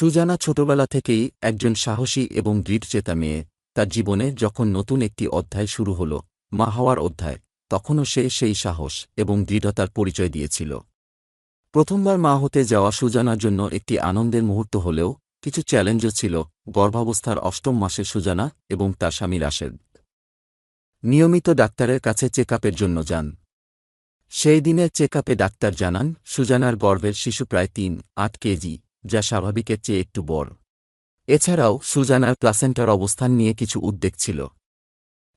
সুজানা ছোটবেলা থেকেই একজন সাহসী এবং দৃঢ়চেতা মেয়ে। তার জীবনে যখন নতুন একটি অধ্যায় শুরু হল, মা হওয়ার অধ্যায়, তখনও সে সেই সাহস এবং দৃঢ়তার পরিচয় দিয়েছিল। প্রথমবার মা হতে যাওয়া সুজানার জন্য একটি আনন্দের মুহূর্ত হলেও কিছু চ্যালেঞ্জও ছিল, গর্ভাবস্থার অষ্টম মাসে সুজানা এবং তার স্বামী রাশেদ। নিয়মিত ডাক্তারের কাছে চেক জন্য যান। সেই দিনের চেক ডাক্তার জানান, সুজানার গর্ভের শিশু প্রায় তিন, আট কেজি। যা স্বাভাবিকের চেয়ে একটু বড়। এছাড়াও, সুজানার প্লাসেন্টার অবস্থান নিয়ে কিছু উদ্বেগ ছিল।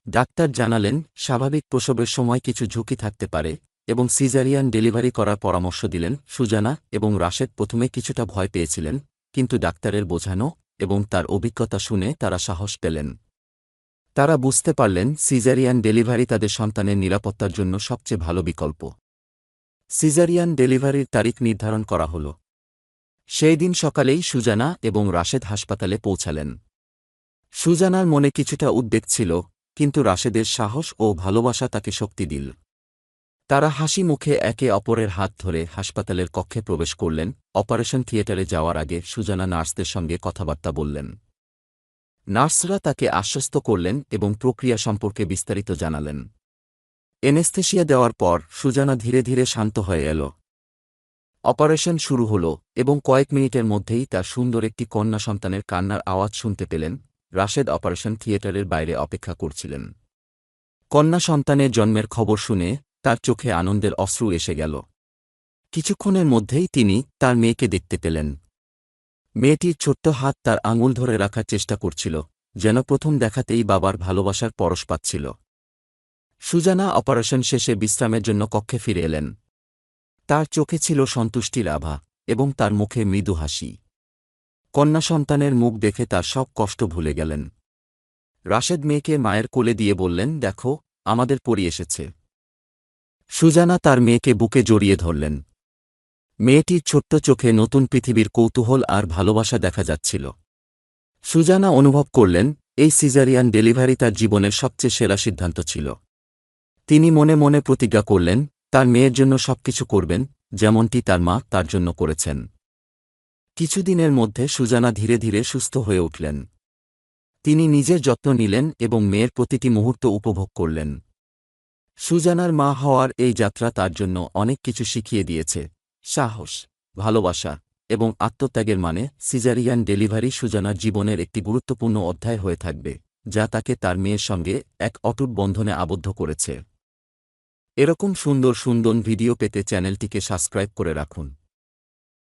ডাক্তার জানালেন, স্বাভাবিক প্রসবের সময় কিছু ঝুঁকি থাকতে পারে এবং সিজারিয়ান ডেলিভারি করার পরামর্শ দিলেন সুজানা এবং রাশেদ প্রথমে কিছুটা ভয় পেয়েছিলেন, কিন্তু ডাক্তারের বোঝানো এবং তার অভিজ্ঞতা শুনে তারা সাহস পেলেন। তারা বুঝতে পারলেন, সিজারিয়ান ডেলিভারি তাদের সন্তানের নিরাপত্তার জন্য সবচেয়ে ভালো বিকল্প। সিজারিয়ান ডেলিভারির তারিখ নির্ধারণ করা হল। সেই দিন সকালেই সুজানা এবং রাশেদ হাসপাতালে পৌঁছালেন। সুজানার মনে কিছুটা উদ্বেগ ছিল, কিন্তু রাশেদের সাহস ও ভালোবাসা তাকে শক্তি দিল। তারা হাসি মুখে একে অপরের হাত ধরে হাসপাতালের কক্ষে প্রবেশ করলেন, অপারেশন থিয়েটারে যাওয়ার আগে সুজানা নার্সদের সঙ্গে কথাবার্তা বললেন। নার্সরা তাকে আশ্বস্ত করলেন এবং প্রক্রিয়া সম্পর্কে বিস্তারিত জানালেন। এনেস্থেশিয়া দেওয়ার পর সুজানা ধীরে ধীরে শান্ত হয়ে এল। অপারেশন শুরু হল এবং কয়েক মিনিটের মধ্যেই তার সুন্দর একটি কন্যা সন্তানের কান্নার আওয়াজ শুনতে পেলেন রাশেদ অপারেশন থিয়েটারের বাইরে অপেক্ষা করছিলেন। কন্যা সন্তানের জন্মের খবর শুনে তার চোখে আনন্দের অশ্রু এসে গেল। কিছুক্ষণের মধ্যেই তিনি তার মেয়েকে দেখতে পেলেন। মেয়েটির ছোট্ট হাত তার আঙুল ধরে রাখার চেষ্টা করছিল, যেন প্রথম দেখাতেই বাবার ভালোবাসার পরশ পাচ্ছিল। সুজানা অপারেশন শেষে বিশ্রামের জন্য কক্ষে ফিরে এলেন। তার চোখে ছিল সন্তুষ্টির আভা এবং তার মুখে মৃদু হাসি। কন্যা সন্তানের মুখ দেখে তার সব কষ্ট ভুলে গেলেন। রাশেদ মেয়েকে মায়ের কোলে দিয়ে বললেন, দেখো, আমাদের পরি এসেছে। সুজানা তার মেয়েকে বুকে জড়িয়ে ধরলেন। মেয়েটির ছোট্ট চোখে নতুন পৃথিবীর কৌতূহল আর ভালোবাসা দেখা যাচ্ছিল। সুজানা অনুভব করলেন, এই সিজারিয়ান ডেলিভারি তার জীবনের সবচেয়ে সেরা সিদ্ধান্ত ছিল। তিনি মনে মনে প্রতিজ্ঞা করলেন তার মেয়ের জন্য সবকিছু করবেন, যেমনটি তার মা তার জন্য করেছেন। কিছুদিনের মধ্যে সুজানা ধীরে ধীরে সুস্থ হয়ে উঠলেন। তিনি নিজের যত্ন নিলেন এবং মেয়ের প্রতিটি মুহূর্ত উপভোগ করলেন। সুজানার মা হওয়ার এই যাত্রা তার জন্য অনেক কিছু শিখিয়ে দিয়েছে। সাহস, ভালোবাসা এবং আত্মত্যাগের মানে সিজারিয়ান ডেলিভারি সুজানার জীবনের একটি গুরুত্বপূর্ণ অধ্যায় হয়ে থাকবে, যা তাকে তার মেয়ের সঙ্গে এক অটুট বন্ধনে আবদ্ধ করেছে। এরকম সুন্দর সুন্দর ভিডিও পেতে চ্যানেলটিকে সাবস্ক্রাইব করে রাখুন।